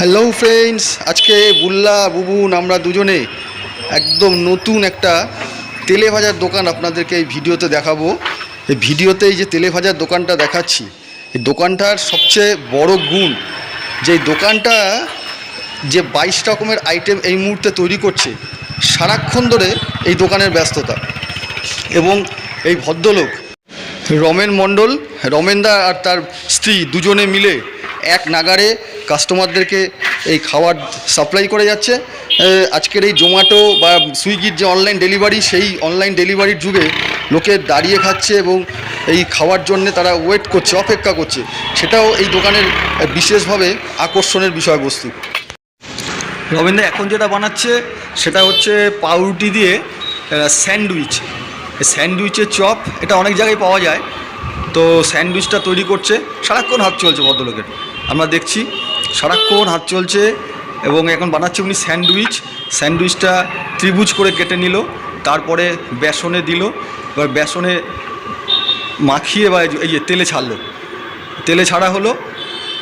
Hello friends আজকে বুল্লা, বুবুন, আমরা দুজনে একদম নতুন একটা তেলে ভাজার দোকান আপনাদেরকে এই ভিডিওতে দেখাবো। এই ভিডিওতে এই যে তেলে ভাজার দোকানটা দেখাচ্ছি, এই দোকানটার সবচেয়ে বড় গুণ, যে দোকানটা যে বাইশ রকমের আইটেম এই মুহূর্তে তৈরি করছে, সারাক্ষণ ধরে এই দোকানের ব্যস্ততা। এবং এই ভদ্রলোক, রমেন মণ্ডল, রমেনদা আর তার স্ত্রী দুজনে মিলে এক নাগারে কাস্টমারদেরকে এই খাবার সাপ্লাই করে যাচ্ছে। আজকের এই জোম্যাটো বা সুইগির যে অনলাইন ডেলিভারি সেই অনলাইন ডেলিভারির যুগে লোকে দাঁড়িয়ে খাচ্ছে এবং এই খাওয়ার জন্যে তারা ওয়েট করছে, অপেক্ষা করছে। সেটাও এই দোকানের বিশেষভাবে আকর্ষণের বিষয়বস্তু। রবীন্দ্র, এখন যেটা বানাচ্ছে, সেটা হচ্ছে পাউরুটি দিয়ে স্যান্ডউইচ। স্যান্ডউইচের চপ, এটা অনেক জায়গায় পাওয়া যায়। তো স্যান্ডউইচটা তৈরি করছে, সারাক্ষণ হাত চলছে ভদ্রলোকের। আমরা দেখছি সারাক্ষণ হাত চলছে এবং এখন বানাচ্ছে উনি স্যান্ডউইচ। স্যান্ডউইচটা ত্রিভুজ করে কেটে নিল, তারপরে বেসনে দিল, এবার বেসনে মাখিয়ে বা এই যে তেলে ছাড়লো। তেলে ছাড়া হলো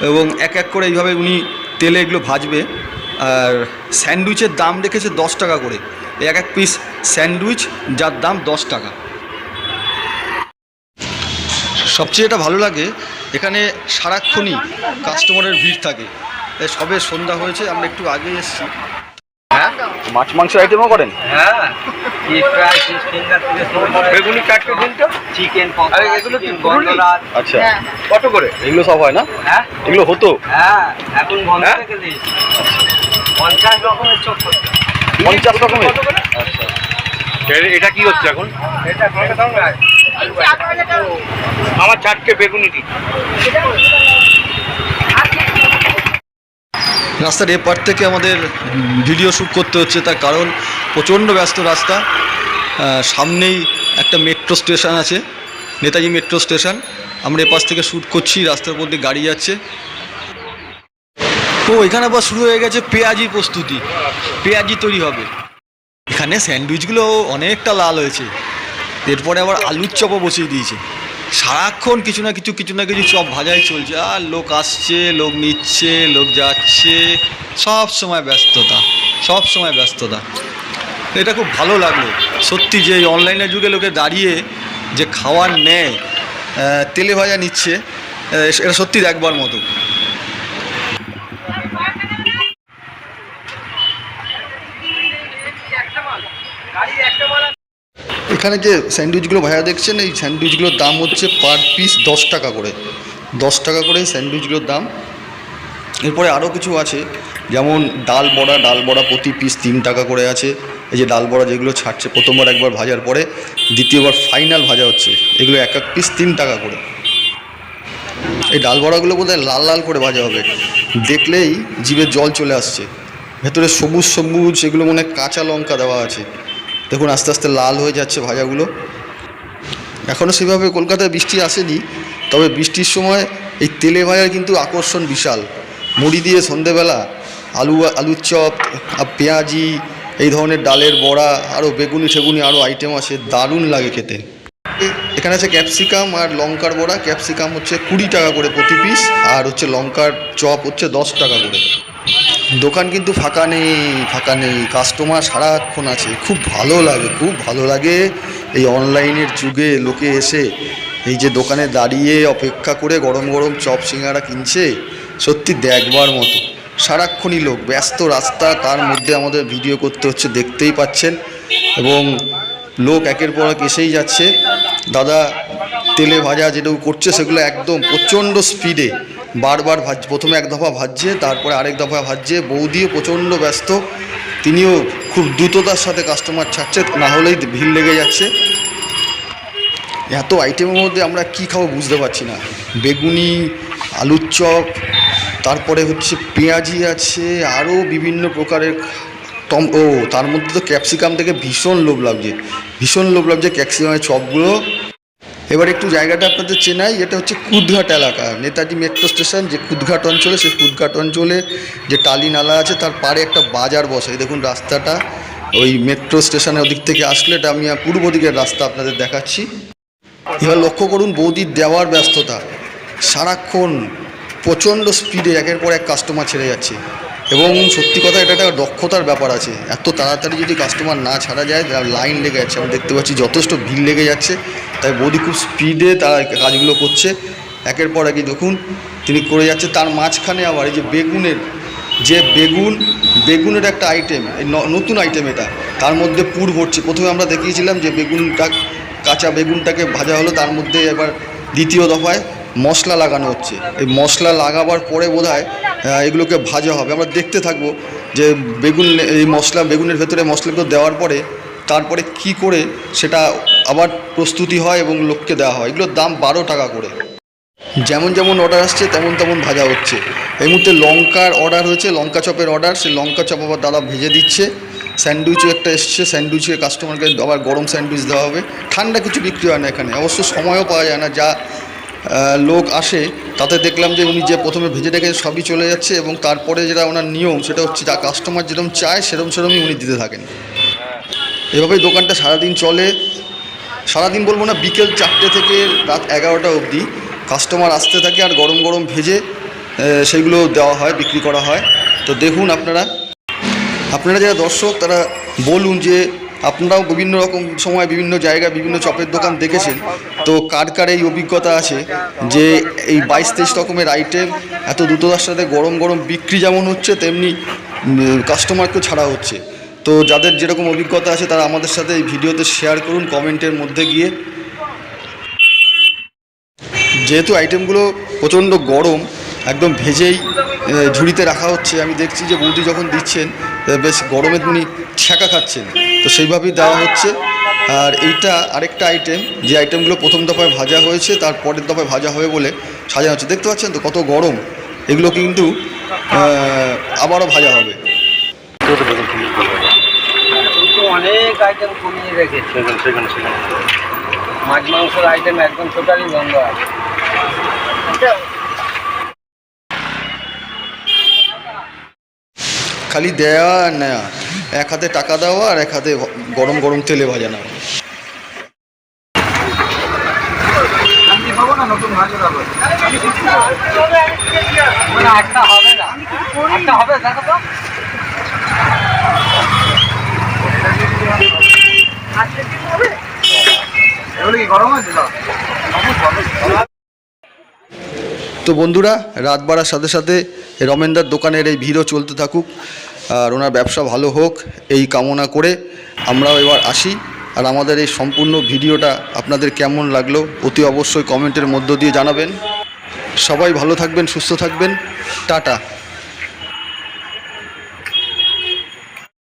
এবং এক এক করে এইভাবে উনি তেলে এগুলো ভাজবে। আর স্যান্ডউইচের দাম রেখেছে দশ টাকা করে। এক এক পিস স্যান্ডউইচ, যার দাম দশ টাকা। সবচেয়ে এটা ভালো লাগে এখানে সারাক্ষণই কাস্টমারের ভিড় থাকে। এই সবে সন্ধ্যা হয়েছে আমরা একটু আগে এসেছি। হ্যাঁ? মাছ মাংস আইটেমও করেন? হ্যাঁ। চিকেন আরে এগুলো কি? আচ্ছা। কত করে? এগুলো সব হয় না? হ্যাঁ। এগুলো হতো? হ্যাঁ এখন বন্ধ হ্যাঁ? রেখে দিয়েছি। পঞ্চাশ রকমের চোখ করতে রকমের? আচ্ছা। এটা কি হচ্ছে এখন? এটা? আমার চারটে বেগুনি দিন। রাস্তার এপার থেকে আমাদের ভিডিও শ্যুট করতে হচ্ছে, তার কারণ প্রচণ্ড ব্যস্ত রাস্তা। সামনেই একটা মেট্রো স্টেশন আছে, নেতাজি মেট্রো স্টেশন। আমরা এপাশ থেকে শ্যুট করছি, রাস্তার উপর দিয়ে গাড়ি যাচ্ছে। তো এখানে আবার শুরু হয়ে গেছে পেঁয়াজি প্রস্তুতি, পেঁয়াজি তৈরি হবে। এখানে স্যান্ডউইচগুলো অনেকটা লাল হয়েছে। এরপরে আবার আলুর চপও বসিয়ে দিয়েছে। সারাক্ষণ কিছু না কিছু কিছু না কিছু চপ ভাজাই চলছে। আর লোক আসছে, লোক নিচ্ছে, লোক যাচ্ছে। সব সময় ব্যস্ততা, সব সময় ব্যস্ততা। এটা খুব ভালো লাগল। সত্যি যে অনলাইনের যুগে লোকে দাঁড়িয়ে যে খাওয়ার নেয় তেলে ভাজা নিচ্ছে এটা সত্যি দেখবার মতো। এখানে যে স্যান্ডউইচগুলো ভাজা দেখছেন, এই স্যান্ডউইচগুলোর দাম হচ্ছে পার পিস দশ টাকা করে। দশ টাকা করে স্যান্ডউইচগুলোর দাম। এরপরে আরও কিছু আছে, যেমন ডাল বড়া ডাল বড়া প্রতি পিস তিন টাকা করে আছে। এই যে ডাল বড়া যেগুলো ছাড়ছে, প্রথমবার একবার ভাজার পরে দ্বিতীয়বার ফাইনাল ভাজা হচ্ছে, এগুলো এক এক পিস তিন টাকা করে। এই ডাল বড়াগুলো বোধহয় লাল লাল করে ভাজা হবে। দেখলেই জিভে জল চলে আসছে। ভেতরে সবুজ সবুজ, এগুলো মনে কাঁচা লঙ্কা দেওয়া আছে। দেখুন, আস্তে আস্তে লাল হয়ে যাচ্ছে ভাজাগুলো। এখনও সেভাবে কলকাতায় বৃষ্টি আসেনি, তবে বৃষ্টির সময় এই তেলে ভাজার কিন্তু আকর্ষণ বিশাল। মুড়ি দিয়ে সন্ধেবেলা আলু, আলুর চপ পেঁয়াজি, এই ধরনের ডালের বড়া আরও বেগুনি ঠেগুনি আরও আইটেম আছে, দারুণ লাগে খেতে। এখানে আছে ক্যাপসিকাম আর লঙ্কার বড়া। ক্যাপসিকাম হচ্ছে কুড়ি টাকা করে প্রতি পিস আর হচ্ছে লঙ্কার চপ হচ্ছে দশ টাকা করে। দোকান কিন্তু ফাঁকা নেই ফাঁকা নেই। কাস্টমার সারাক্ষণ আছে। খুব ভালো লাগে, খুব ভালো লাগে এই অনলাইনের যুগে লোকে এসে এই যে দোকানে দাঁড়িয়ে অপেক্ষা করে গরম গরম চপ সিঙ্গারা কিনছে, সত্যি দেখবার মতো। সারাক্ষণই লোক ব্যস্ত রাস্তা, তার মধ্যে আমাদের ভিডিও করতে হচ্ছে, দেখতেই পাচ্ছেন। এবং লোক একের পর এক এসেই যাচ্ছে। দাদা, তেলে ভাজা যেটুকু করছে, সেগুলো একদম প্রচণ্ড স্পিডে বারবার ভাজ, প্রথমে এক দফা ভাজছে, তারপরে আরেক দফা ভাজছে, বৌদিও প্রচণ্ড ব্যস্ত, তিনিও খুব দ্রুততার সাথে কাস্টমার ছাড়ছে, না হলেই ভিড় লেগে যাচ্ছে। এত আইটেমের মধ্যে আমরা কি খাব বুঝতে পারছি না। বেগুনি, আলুর চপ, তারপরে হচ্ছে পেঁয়াজি আছে আরও বিভিন্ন প্রকারের টম, ও, তার মধ্যে তো ক্যাপসিকাম থেকে ভীষণ লোভ লাগছে। ভীষণ লোভ লাগছে ক্যাপসিকামের চপগুলো। এবার একটু জায়গাটা আপনাদের চেনাই, এটা হচ্ছে কুদঘাট এলাকা। নেতাজি মেট্রো স্টেশন যে কুদঘাট অঞ্চলে, সেই কুদঘাট অঞ্চলে যে টালি নালা আছে, তার পাড়ে একটা বাজার বসে। দেখুন রাস্তাটা, ওই মেট্রো স্টেশনের ওদিক থেকে আসলে এটা আমি পূর্ব দিকের রাস্তা আপনাদের দেখাচ্ছি। এবার লক্ষ্য করুন, বৌদির দেওয়ার ব্যস্ততা। সারাক্ষণ প্রচণ্ড স্পিডে একের পর এক কাস্টমার ছেড়ে যাচ্ছে। এবং সত্যি কথা, এটা একটা দক্ষতার ব্যাপার আছে। এত তাড়াতাড়ি যদি কাস্টমার না ছাড়া যায়, তার লাইন লেগে যাচ্ছে। আমি দেখতে পাচ্ছি যথেষ্ট ভিড় লেগে যাচ্ছে। তাই বৌদি খুব স্পিডে তারা কাজগুলো করছে। একের পর একই, দেখুন, তিনি করে যাচ্ছে। তার মাঝখানে আবার এই যে বেগুনের, যে বেগুন, বেগুনের একটা আইটেম এই নতুন আইটেম এটা। তার মধ্যে পুর ভরছে। প্রথমে আমরা দেখিয়েছিলাম যে বেগুনটা, কাঁচা বেগুনটাকে ভাজা হলো। তার মধ্যে এবার দ্বিতীয় দফায় মশলা লাগানো হচ্ছে। এই মশলা লাগাবার পরে বোধ এগুলোকে ভাজা হবে। আমরা দেখতে থাকব যে বেগুন এই মশলা, বেগুনের ভেতরে মশলাগুলো দেওয়ার পরে তারপরে কি করে সেটা আবার প্রস্তুতি হয় এবং লোককে দেওয়া হয়। এগুলোর দাম বারো টাকা করে। যেমন যেমন অর্ডার আসছে, তেমন তেমন ভাজা হচ্ছে। এই মুহূর্তে লঙ্কার অর্ডার হয়েছে, লঙ্কা চপের অর্ডার সেই লঙ্কা চপ আবার দাদা ভেজে দিচ্ছে। স্যান্ডউইচও একটা এসছে, স্যান্ডউইচে কাস্টমারকে আবার গরম স্যান্ডউইচ দেওয়া হবে। ঠান্ডা কিছু বিক্রি হয় না এখানে। অবশ্য সময়ও পাওয়া যায় না। যা লোক আসে, তাতে দেখলাম যে উনি যে প্রথমে ভেজে রেখে সবই চলে যাচ্ছে এবং তারপরে যেটা ওনার নিয়ম, সেটা হচ্ছে যা কাস্টমার যেরকম চায়, সেরম সেরমই উনি দিতে থাকেন। এভাবেই দোকানটা সারাদিন চলে। সারাদিন বলব না, বিকেল চারটে থেকে রাত এগারোটা অবধি কাস্টমার আসতে থাকে আর গরম গরম ভেজে সেইগুলো দেওয়া হয়, বিক্রি করা হয়। তো দেখুন আপনারা আপনারা যারা দর্শক, তারা বলুন যে আপনারাও বিভিন্ন রকম সময় বিভিন্ন জায়গায় বিভিন্ন চপের দোকান দেখেছেন। তো কার কার এই অভিজ্ঞতা আছে? যে এই বাইশ তেইশ রকমের আইটেম এত দ্রুততার সাথে গরম গরম বিক্রি যেমন হচ্ছে, তেমনি কাস্টমারকেও ছাড়া হচ্ছে। তো যাদের যেরকম অভিজ্ঞতা আছে, তারা আমাদের সাথে এই ভিডিওতে শেয়ার করুন কমেন্টের মধ্যে গিয়ে। যেহেতু আইটেমগুলো প্রচণ্ড গরম, একদম ভেজেই ঝুড়িতে রাখা হচ্ছে, আমি দেখছি যে বৌদি যখন দিচ্ছেন বেশ গরমে উনি ছ্যাঁকা খাচ্ছেন। তো সেইভাবেই দেওয়া হচ্ছে। আর এইটা আরেকটা আইটেম যে আইটেমগুলো প্রথম দফায় ভাজা হয়েছে তার পরের দফায় ভাজা হবে বলে সাজানো হচ্ছে। দেখতে পাচ্ছেন তো কত গরম? এগুলো কিন্তু আবারও ভাজা হবে। অনেক আইটেম কমিয়ে রেখেছে। সেখানে সেখানে সেখানে। মাছ মাংসের আইটেম একদম টোটালি বন্ধ আছে। খালি দেয়া আর নেয়া। এক হাতে টাকা দেওয়া আর এক হাতে গরম গরম তেলে ভাজা নেওয়া মানে একটা হবে না। একটা হবে দেখো তো। এগুলো কি গরম আছে তো বন্ধুরা রাত বাড়ার সাথে সাথে রমেনদার দোকানের এই ভিড়ও চলতে থাকুক। আর ওনার ব্যবসা ভালো হোক, এই কামনা করে আমরাও এবার আসি। আর আমাদের এই সম্পূর্ণ ভিডিওটা আপনাদের কেমন লাগল অতি অবশ্যই কমেন্টের মধ্য দিয়ে জানাবেন। সবাই ভালো থাকবেন, সুস্থ থাকবেন। টাটা।